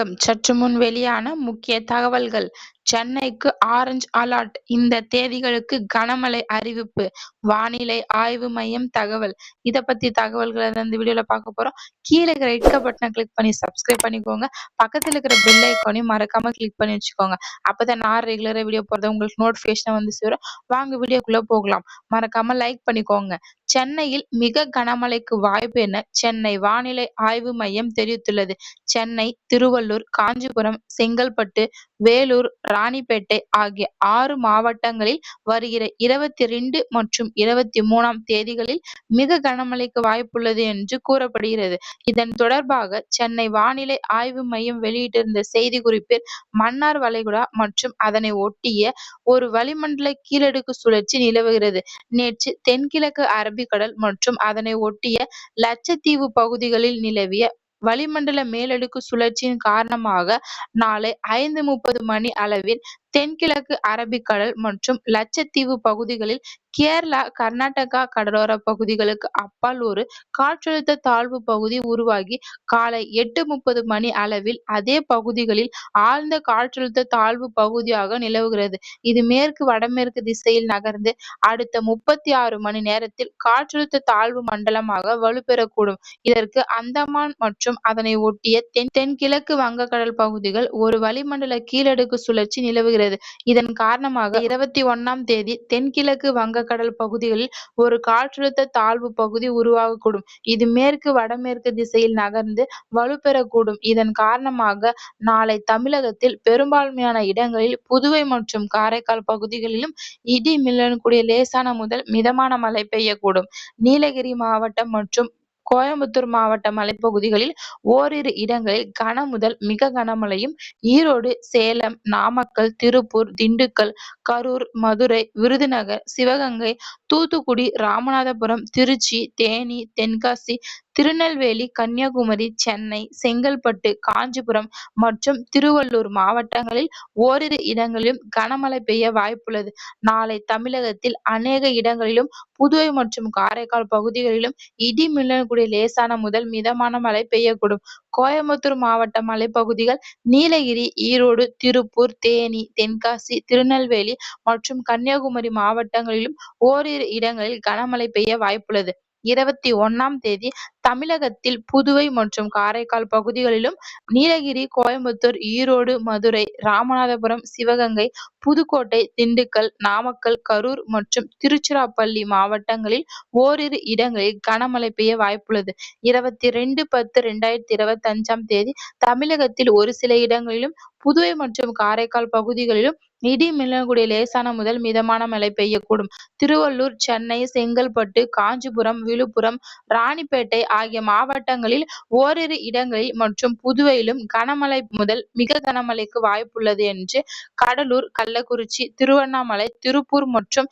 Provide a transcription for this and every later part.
சற்று முன் வெளியான முக்கிய தகவல்கள். சென்னைக்கு ஆரஞ்ச் அலர்ட். இந்த தேதிகளுக்கு கனமழை அறிவிப்பு. வானிலை ஆய்வு மையம் தகவல். இத பத்தி தகவல்களை இந்த வீடியோல பார்க்க போறோம். கீழே இருக்கிற ரெட் பட்டனை கிளிக் பண்ணி சப்ஸ்கிரைப் பண்ணிக்கோங்க. பக்கத்துல இருக்கிற பெல் ஐக்கானையும் மறக்காம கிளிக் பண்ணி வச்சுக்கோங்க. அப்பதான் நான் ரெகுலரா வீடியோ போறது உங்களுக்கு நோட்டிபிகேஷன் வந்து சேரும். வாங்க வீடியோக்குள்ள போகலாம். மறக்காம லைக் பண்ணிக்கோங்க. சென்னையில் மிக கனமழைக்கு வாய்ப்பு என சென்னை வானிலை ஆய்வு மையம் தெரிவித்துள்ளது. சென்னை திருவள்ளூர் திருவள்ளூர் காஞ்சிபுரம் செங்கல்பட்டு வேலூர் ராணிப்பேட்டை ஆகிய ஆறு மாவட்டங்களில் வருகிற இருபத்தி ரெண்டு மற்றும் இருபத்தி மூணாம் தேதிகளில் மிக கனமழைக்கு வாய்ப்புள்ளது என்று கூறப்படுகிறது. இதன் தொடர்பாக சென்னை வானிலை ஆய்வு மையம் வெளியிட்டிருந்த செய்தி குறிப்பில் மன்னார் வளைகுடா மற்றும் அதனை ஒட்டிய ஒரு வளிமண்டல கீழடுக்கு சுழற்சி நிலவுகிறது. நேற்று தென்கிழக்கு அரபிக்கடல் மற்றும் அதனை ஒட்டிய லட்சத்தீவு பகுதிகளில் நிலவிய வளிமண்டல மேலடுக்கு சுழற்சியின் காரணமாக நாளை ஐந்து முப்பது மணி அளவில் தென்கிழக்கு அரபிக்கடல் மற்றும் லட்சத்தீவு பகுதிகளில் கேரளா கர்நாடகா கடலோர பகுதிகளுக்கு அப்பால் ஒரு காற்றழுத்த தாழ்வு பகுதி உருவாகி காலை எட்டு முப்பது மணி அளவில் அதே பகுதிகளில் ஆழ்ந்த காற்றழுத்த தாழ்வு பகுதியாக நிலவுகிறது. இது மேற்கு வடமேற்கு திசையில் நகர்ந்து அடுத்த முப்பத்தி ஆறு மணி நேரத்தில் காற்றழுத்த தாழ்வு மண்டலமாக வலுப்பெறக்கூடும். இதற்கு அந்தமான் மற்றும் அதனை ஒட்டிய தென் தென்கிழக்கு வங்கக்கடல் பகுதிகள் ஒரு வளிமண்டல கீழடுக்கு சுழற்சி நிலவுகிறது. இதன் காரணமாக இருபத்தி ஒன்னாம் தேதி தென்கிழக்கு வங்கக்கடல் பகுதிகளில் ஒரு காற்றழுத்த தாழ்வு பகுதி உருவாகக்கூடும். இது மேற்கு வடமேற்கு திசையில் நகர்ந்து வலுப்பெறக்கூடும். இதன் காரணமாக நாளை தமிழகத்தில் பெரும்பான்மையான இடங்களில் புதுவை மற்றும் காரைக்கால் பகுதிகளிலும் இடி மின்னலுடன் கூடிய லேசான முதல் மிதமான மழை பெய்யக்கூடும். நீலகிரி மாவட்டம் மற்றும் கோயம்புத்தூர் மாவட்ட மலைப்பகுதிகளில் ஓரிரு இடங்களில் கன முதல் மிக கனமழையும் ஈரோடு சேலம் நாமக்கல் திருப்பூர் திண்டுக்கல் கரூர் மதுரை விருதுநகர் சிவகங்கை தூத்துக்குடி ராமநாதபுரம் திருச்சி தேனி தென்காசி திருநெல்வேலி கன்னியாகுமரி சென்னை செங்கல்பட்டு காஞ்சிபுரம் மற்றும் திருவள்ளூர் மாவட்டங்களில் ஓரிரு இடங்களிலும் கனமழை பெய்ய வாய்ப்புள்ளது. நாளை தமிழகத்தில் அநேக இடங்களிலும் புதுவை மற்றும் காரைக்கால் பகுதிகளிலும் இடி மின்னலுடன் லேசான முதல் மிதமான மழை பெய்யக்கூடும். கோயம்புத்தூர் மாவட்ட மலைப்பகுதிகள் நீலகிரி ஈரோடு திருப்பூர் தேனி தென்காசி திருநெல்வேலி மற்றும் கன்னியாகுமரி மாவட்டங்களிலும் ஓரிரு இடங்களில் கனமழை பெய்ய வாய்ப்புள்ளது. இருபத்தி ஒண்ணாம் தேதி தமிழகத்தில் புதுவை மற்றும் காரைக்கால் பகுதிகளிலும் நீலகிரி கோயம்புத்தூர் ஈரோடு மதுரை ராமநாதபுரம் சிவகங்கை புதுக்கோட்டை திண்டுக்கல் நாமக்கல் கரூர் மற்றும் திருச்சிராப்பள்ளி மாவட்டங்களில் ஓரிரு இடங்களில் கனமழை பெய்ய வாய்ப்புள்ளது. இருபத்தி ரெண்டு பத்து ரெண்டாயிரத்தி இருபத்தி அஞ்சாம் தேதி தமிழகத்தில் ஒரு சில இடங்களிலும் புதுவை மற்றும் காரைக்கால் பகுதிகளிலும் இடி மின்னலுடன் லேசான முதல் மிதமான மழை பெய்யக்கூடும். திருவள்ளூர் சென்னை செங்கல்பட்டு காஞ்சிபுரம் விழுப்புரம் ராணிப்பேட்டை ஆகிய மாவட்டங்களில் ஓரிரு இடங்களில் மற்றும் புதுவையிலும் கனமழை முதல் மிக கனமழைக்கு வாய்ப்புள்ளது என்று கடலூர் கள்ளக்குறிச்சி திருவண்ணாமலை திருப்பூர் மற்றும்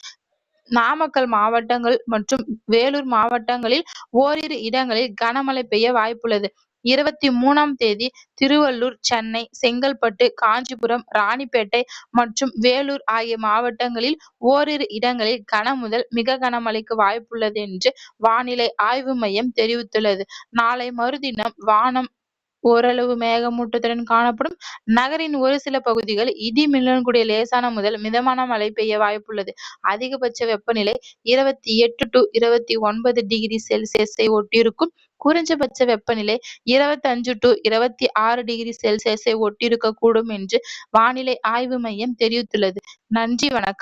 நாமக்கல் மாவட்டங்கள் மற்றும் வேலூர் மாவட்டங்களில் ஓரிரு இடங்களில் கனமழை பெய்ய வாய்ப்புள்ளது. இருபத்தி மூணாம் தேதி திருவள்ளூர் சென்னை செங்கல்பட்டு காஞ்சிபுரம் ராணிப்பேட்டை மற்றும் வேலூர் ஆகிய மாவட்டங்களில் ஓரிரு இடங்களில் கனமுதல் மிக கனமழைக்கு வாய்ப்புள்ளது என்று வானிலை ஆய்வு மையம் தெரிவித்துள்ளது. நாளை மறுதினம் வானம் ஓரளவு மேகமூட்டத்துடன் காணப்படும் நகரின் ஒரு சில பகுதிகள் இடி மின்னலுடன் கூடிய லேசான முதல் மிதமான மழை பெய்ய வாய்ப்புள்ளது. அதிகபட்ச வெப்பநிலை இருபத்தி எட்டு டு இருபத்தி ஒன்பது டிகிரி செல்சியஸை ஒட்டியிருக்கும். குறைஞ்சபட்ச வெப்பநிலை இருபத்தி அஞ்சு டு இருபத்தி ஆறு டிகிரி செல்சியஸை ஒட்டியிருக்கக்கூடும் என்று வானிலை ஆய்வு மையம் தெரிவித்துள்ளது. நன்றி வணக்கம்.